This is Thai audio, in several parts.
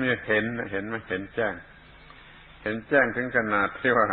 นี่เห็นเห็นไหมเห็นแจ้ง เห็นแจ้งถึงขนาดที่ว่า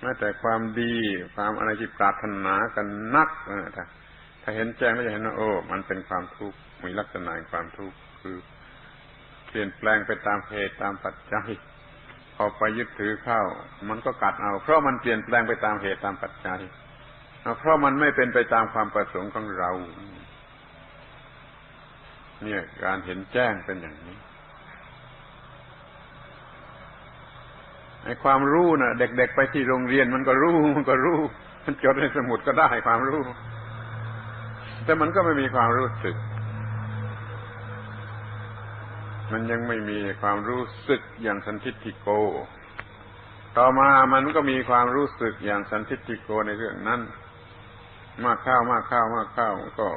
แม้แต่ความดีความอะไรที่ปรารถนากันนักถ้าถ้าเห็นแจ้งแล้วจะเห็นว่าโอ้ มันเป็นความทุกข์มีลักษณะความทุกข์คือเปลี่ยนแปลงไปตามเหตุตามปัจจัยพอไปยึดถือเข้า มันก็กัดเอา เพราะมันเปลี่ยนแปลงไปตามเหตุตามปัจจัยเพราะมันไม่เป็นไปตามความประสงค์ของเรา เนี่ย การเห็นแจ้งเป็นอย่างนี้ ไอ้ความรู้นะ่ะ เด็ก ๆ ไปที่โรงเรียนมันก็รู้มันก็รู้ มันจดในสมุดก็ได้ความรู้ แต่มันก็ไม่มีความรู้สึก มันยังไม่มีความรู้สึกอย่างสันทิฏฐิโก ต่อมามันก็มีความรู้สึกอย่างสันทิฏฐิโกในเรื่องนั้น มากข้าวมากข้าวมากข้าวก็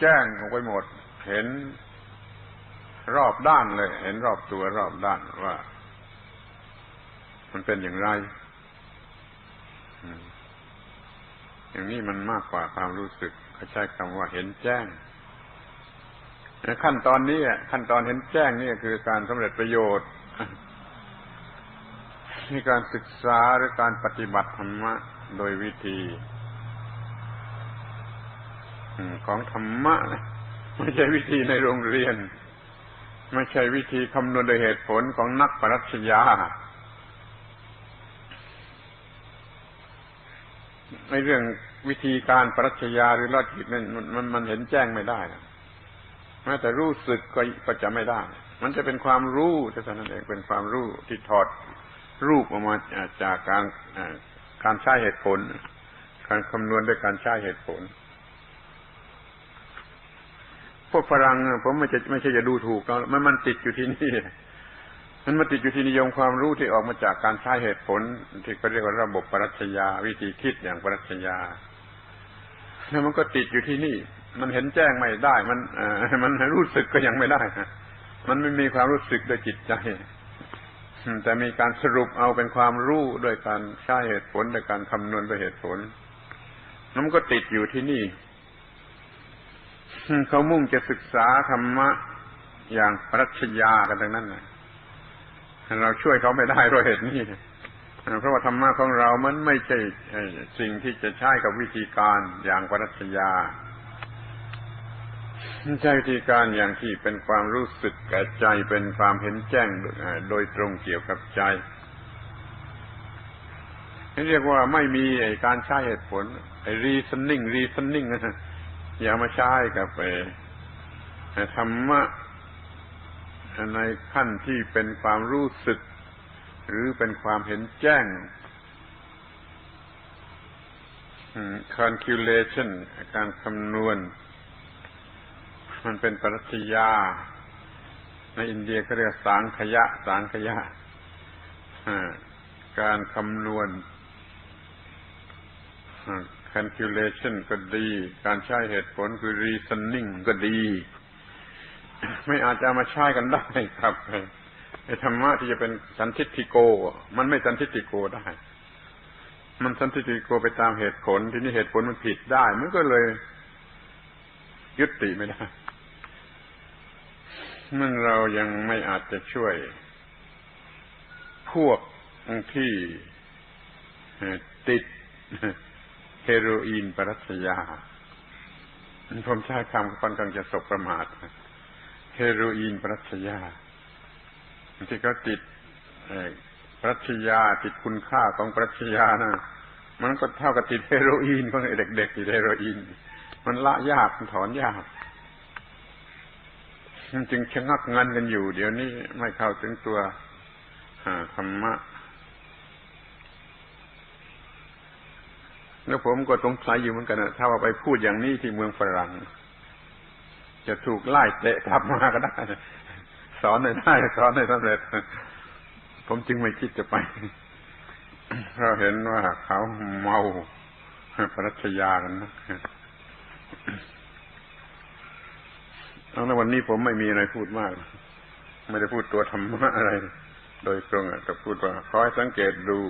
แจ้งออกไปหมด เห็นรอบด้านเลย เห็นรอบตัวรอบด้านว่า มันเป็นอย่างไร อย่างนี้มันมากกว่าความรู้สึกเขาใช้คำว่าเห็นแจ้งขั้นตอนนี้ขั้นตอนเห็นแจ้งนี่คือการสำเร็จประโยชน์ในการศึกษาหรือการปฏิบัติธรรมะโดยวิธีของธรรมะไม่ใช่วิธีในโรงเรียน ไม่ใช่วิธีคำนวณโดยเหตุผลของนักปรัชญา ในเรื่องวิธีการปรัชญาหรือลอจิกนั้นมันมันเห็นแจ้งไม่ได้แม้แต่รู้สึกก็ก็จะไม่ได้ มันจะเป็นความรู้เท่านั้นเองเป็นความรู้ที่ถอดรูปออกมาจากการการใช้เหตุผล การคำนวณด้วยการใช้เหตุผล พวกฝรั่งผมไม่ใช่ไม่ใช่จะดูถูกเขามันมันติดอยู่ที่นี่ มันมาติดอยู่ที่นิยมความรู้ที่ออกมาจากการใช้เหตุผลที่เขาเรียกว่าระบบปรัชญาวิธีคิดอย่างปรัชญาแล้วมันก็ติดอยู่ที่นี่ มันเห็นแจ้งไม่ได้ มันอมันรู้สึกก็ยังไม่ได้มันไม่มีความรู้สึกโดยจิตใจแต่มีการสรุปเอาเป็นความรู้โดยการใช้เหตุผลโดยการคำนวณด้วยเหตุผลมันก็ติดอยู่ที่นี่เขามุ่งจะศึกษาธรรมะอย่างปรัชญากันทั้งนั้นนะ เราช่วยเขาไม่ได้เพราะเหตุนี้เพราะว่าธรรมะของเรามันไม่ใช่สิ่งที่จะใช้กับวิธีการอย่างปรัชญาใช้วิธีการอย่างที่เป็นความรู้สึกแก่ใจเป็นความเห็นแจ้งโดยตรงเกี่ยวกับใจเรียกว่าไม่มีการใช้เหตุผลไอ้ reasoning reasoning นะอย่ามาใช้กับไอ้ธรรมะ ในขั้นที่เป็นความรู้สึก หรือเป็นความเห็นแจ้ง calculation การคำนวณ มันเป็นปรัชญาในอินเดียก็เรียกสังขยะสังขยะ การคำนวณ calculation ก็ดี การใช้เหตุผลคือ reasoning ก็ดี ไม่อาจจะมาใช้กันได้ครับไอ้ธรรมะที่จะเป็นสันทิฏฐิโก มันไม่สันทิฏฐิโกได้ มันสันทิฏฐิโกไปตามเหตุผล ที่นี่เหตุผลมันผิดได้ มันก็เลย ยุติไม่ได้ มันเรายังไม่อาจจะช่วย พวกที่ติดเฮโรอีนปรัชญาผมใช้คำค่อนข้างจะสบประมาท เฮโรอีนปรัชญาที่เขาติดปรัชญาติดคุณค่าของปรัชญานะมันก็เท่ากับติดเฮโรอีนของเด็กๆติดเฮโรอีน มันละยากมันถอนยากมันจึงชะงักงันกันอยู่ เดี๋ยวนี้ไม่เข้าถึงตัวธรรมะแล้วผมก็สงสัยอยู่เหมือนกันนะถ้าว่าไปพูดอย่างนี้ที่เมืองฝรั่ง จะถูกไล่เตะกลับมาก็ได้ สอนได้สอนได้สำเร็จ ผมจึงไม่คิดจะไป เราเห็นว่าเขาเมาปรัชญากันนะแล้ววันนี้ผมไม่มีอะไรพูดมาก ไม่ได้พูดตัวธรรมะอะไร โดยตรงแต่พูดว่าคอยสังเกตดู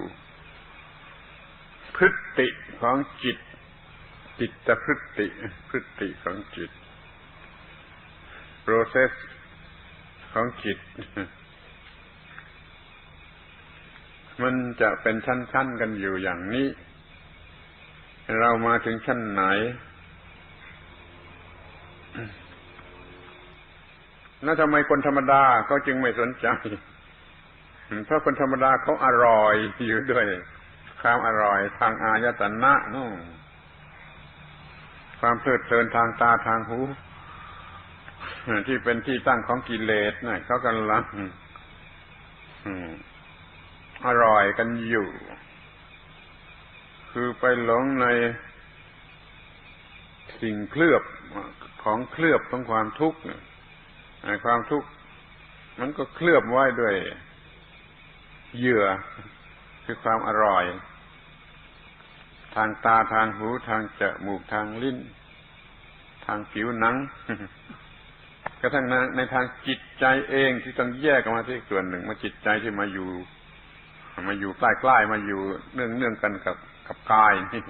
พฤติของจิตจิตพฤติพฤติของจิต process ของจิต มันจะเป็นชั้นๆกันอยู่อย่างนี้ เรามาถึงชั้นไหน แล้วทำไมคนธรรมดาเขาจึงไม่สนใจ เพราะคนธรรมดาเขาอร่อยอยู่ด้วยความอร่อยทางอายตนะนู่นความเพลิดเพลินทางตาทางหู ที่เป็นที่ตั้งของกิเลสนะเขากำลังอร่อยกันอยู่ คือไปหลงในสิ่งเคลือบของเคลือบของความทุกข์ความทุกข์มันก็เคลือบไว้ด้วยเหยื่อคือความอร่อย ทางตาทางหูทางจมูกทางลิ้น ทางผิวหนัง กระทั่งในทางจิตใจเองที่ต้องแยกออกมาที่ส่วนหนึ่งมาจิตใจที่มาอยู่ มาอยู่ใกล้ๆมาอยู่เนื่องเนื่องกันกับกับกายนี่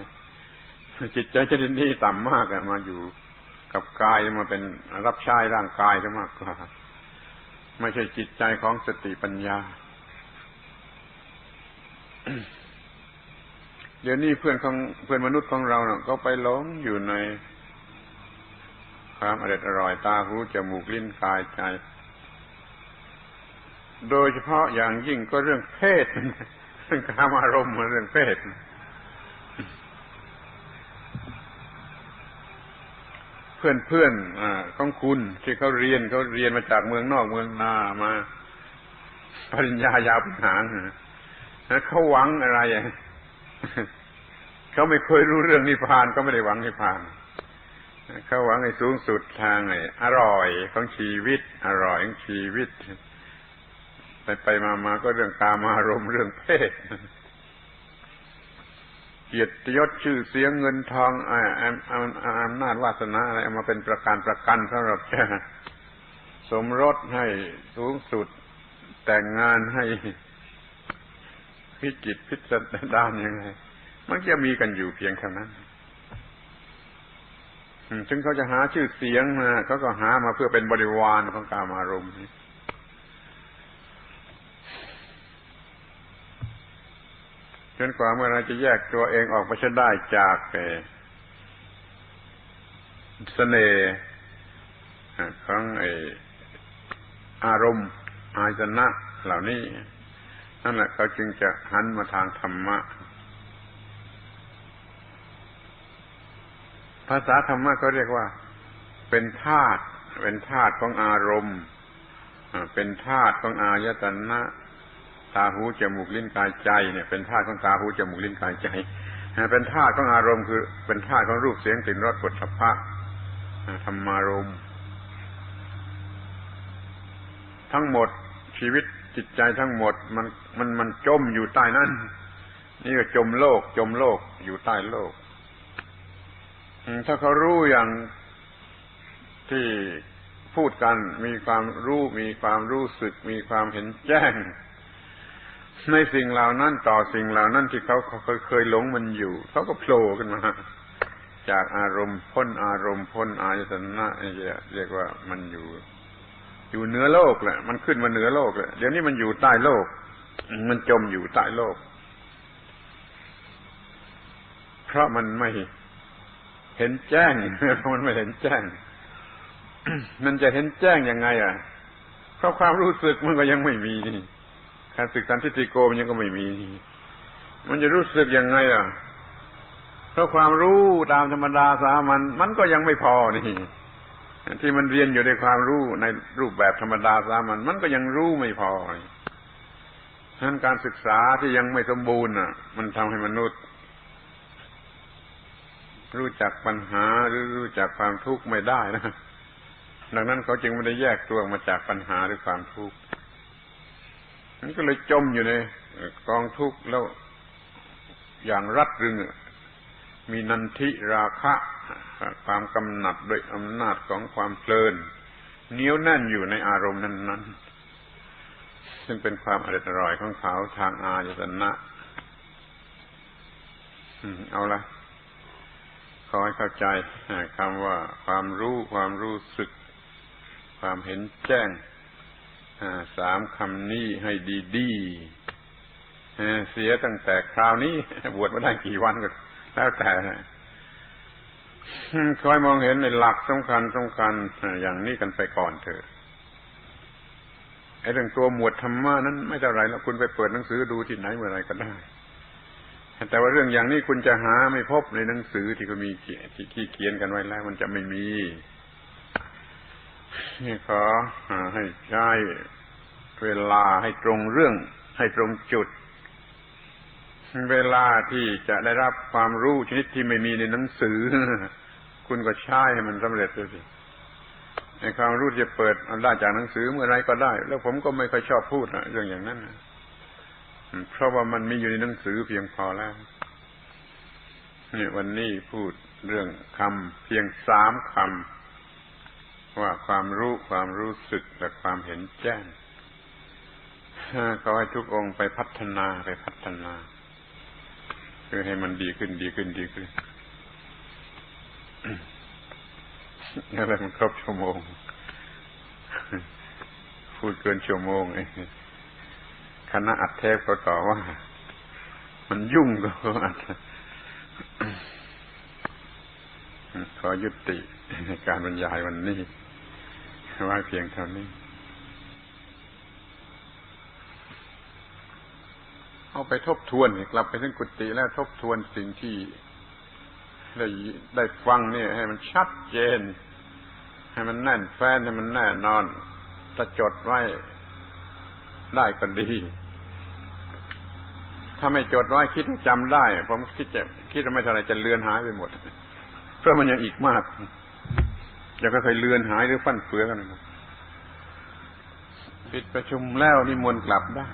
จิตใจชนิดนี้ต่ำมากอะมาอยู่กับกายมาเป็นรับใช้ร่างกายซะมากกว่าไม่ใช่จิตใจของสติปัญญา เดี๋ยวนี้เพื่อนของเพื่อนมนุษย์ของเราเนาะก็ไปหลงอยู่ใน ความอร่อยอร่อยตาหูจมูกลิ้นกายใจ โดยเฉพาะอย่างยิ่งก็เรื่องเพศเรื่องการอารมณ์เรื่องเพศเพื่อนเพื่อนอของคุณที่เขาเรียนเขาเรียนมาจากเมืองนอกเมืองนามา ปริญญายาวเป็นหางเขาหวังอะไรเขาไม่เคยรู้เรื่องนิพพานก็ไม่ได้หวังนิพพานเขาหวังให้สูงสุดทางไอ้อร่อยของชีวิต อร่อยของชีวิต ไปไปมามาก็เรื่องกามารมเรื่องเพศเกียรติยศชื่อเสียงเงินทองออำนาจวาสนาอะไรมาเป็นประการประกันสำหรับจะสมรสให้สูงสุด แต่งงานให้พิจิตพิสดารยังไงมันจะมีกันอยู่เพียงเท่านั้น ถึงเขาจะหาชื่อเสียงมาเขาก็หามาเพื่อเป็นบริวารของกามารมณ์จนกว่าเมื่อเราจะแยกตัวเองออกไปชได้จากเสน่ห์ของไออารมณ์อายตนะเหล่านี้ นั่นแหละเขาจึงจะหันมาทางธรรมะ ภาษาธรรมะเขาเรียกว่า เป็นธาตุเป็นธาตุของอารมณ์เป็นธาตุของอายตนะตาหูจมูกลิ้นกายใจเนี่ยเป็นธาตุของตาหูจมูกลิ้นกายใจเป็นธาตุของอารมณ์คือ เป็นธาตุของรูปเสียงกลิ่นรสกฎสัพพะธรรมารมณ์ทั้งหมดชีวิตจิตใจทั้งหมดมันมันมันจมอยู่ใต้นั้น นี่ก็จมโลก จมโลกอยู่ใต้โลก ถ้าเขารู้อย่างที่พูดกันมีความรู้มีความรู้สึก มีความเห็นแจ้ง ในสิ่งเหล่านั้นต่อสิ่งเหล่านั้นที่เขาเคยเคยหลงมันอยู่ เขาก็โผล่ขึ้นมา จากอารมณ์พ้นอารมณ์พ้นอายตนะเรียกว่ามันอยู่ อยู่เหนือโลกแหละ มันขึ้นมาเหนือโลกแหละเดี๋ยวนี้มันอยู่ใต้โลก มันจมอยู่ใต้โลก เพราะมันไม่ เห็นแจ้งเพราะมันไม่เห็นแจ้ง มันจะเห็นแจ้งยังไง อะเพราะความรู้สึกมันก็ยังไม่มีนี่การศึกษาทิฏฐิโกมันยังก็ไม่มี มันจะรู้สึกยังไงอะเพราะความรู้ตามธรรมดาสามัญมันก็ยังไม่พอนี่ที่มันเรียนอยู่ในความรู้ในรูปแบบธรรมดาสามัญมันก็ยังรู้ไม่พอฉะนั้นการศึกษาที่ยังไม่สมบูรณ์อะ มันทำให้มนุษย์ รู้จักปัญหาหรือรู้จักความทุกข์ไม่ได้นะดังนั้นเขาจึงไม่ได้แยกตัวมาจากปัญหาหรือความทุกข์มันก็เลยจมอยู่ในกองทุกข์แล้วอย่างรัดรึงมีนันทิราคะ ความกำหนัดโดยอำนาจของความเพลินเนี้ยวแน่นอยู่ในอารมณ์นั้น ๆ ซึ่งเป็นความอร่อยของเขาทางอายตนะเอาละ อให้เข้าใจคำว่าความรู้ความรู้สึก ความเห็นแจ้งสามคำนี้ให้ดีๆเสียตั้งแต่คราวนี้ บวชมาได้กี่วันก็แล้วแต่คอยมองเห็นในหลักสำคัญสำคัญอย่างนี้กันไปก่อนเถอะไอ้เรื่องตัวหมวดธรรมะนั้นไม่เท่าไรแล้วคุณไปเปิดหนังสือดูที่ไหนเมื่อไรก็ได้ แต่ว่าเรื่องอย่างนี้คุณจะหาไม่พบในหนังสือที่เขามีเขียนที่เขียนกันไว้แล้ว มันจะไม่มีนี่ขอให้ใช้เวลาให้ตรงเรื่อง ให้ตรงจุด เวลาที่จะได้รับความรู้ชนิดที่ไม่มีในหนังสือ คุณก็ใช้ให้มันสำเร็จด้วยสิในความรู้จะเปิดเอาได้จากหนังสือเมื่อไรก็ได้ แล้วผมก็ไม่ค่อยชอบพูดนะเรื่องอย่างนั้นนะ เพราะว่ามันมีอยู่ในหนังสือเพียงพอแล้วนี่วันนี้พูดเรื่องคำเพียงสามคำว่าความรู้ความรู้สึกและความเห็นแจ้งขอให้ทุกองค์ไปพัฒนาไปพัฒนา คือให้มันดีขึ้นดีขึ้นดีขึ้นอะไรมันครบชั่วโมง พูดเกินชั่วโมงเอง คณะอัดเทปเขาต่อว่า มันยุ่งก็อัดขอยุติการบรรยายวันนี้ไว้เพียงเท่านี้ เอาไปทบทวนกลับไปถึงกุฏิแล้วทบทวนสิ่งที่ได้ได้ฟังเนี่ย ให้มันชัดเจน ให้มันแน่นแฟ้นให้มันแน่นอนจะจดไว้ได้ก็ดี ถ้าไม่จดไว้คิดจำได้ ผมคิดจะคิดว่าไม่เท่าไรจะเลือนหายไปหมด เพราะมันยังอีกมากจะก็เคยเลือนหายหรือฟั่นเฟือกันหมดปิดประชุมแล้วนี่มนกลับได้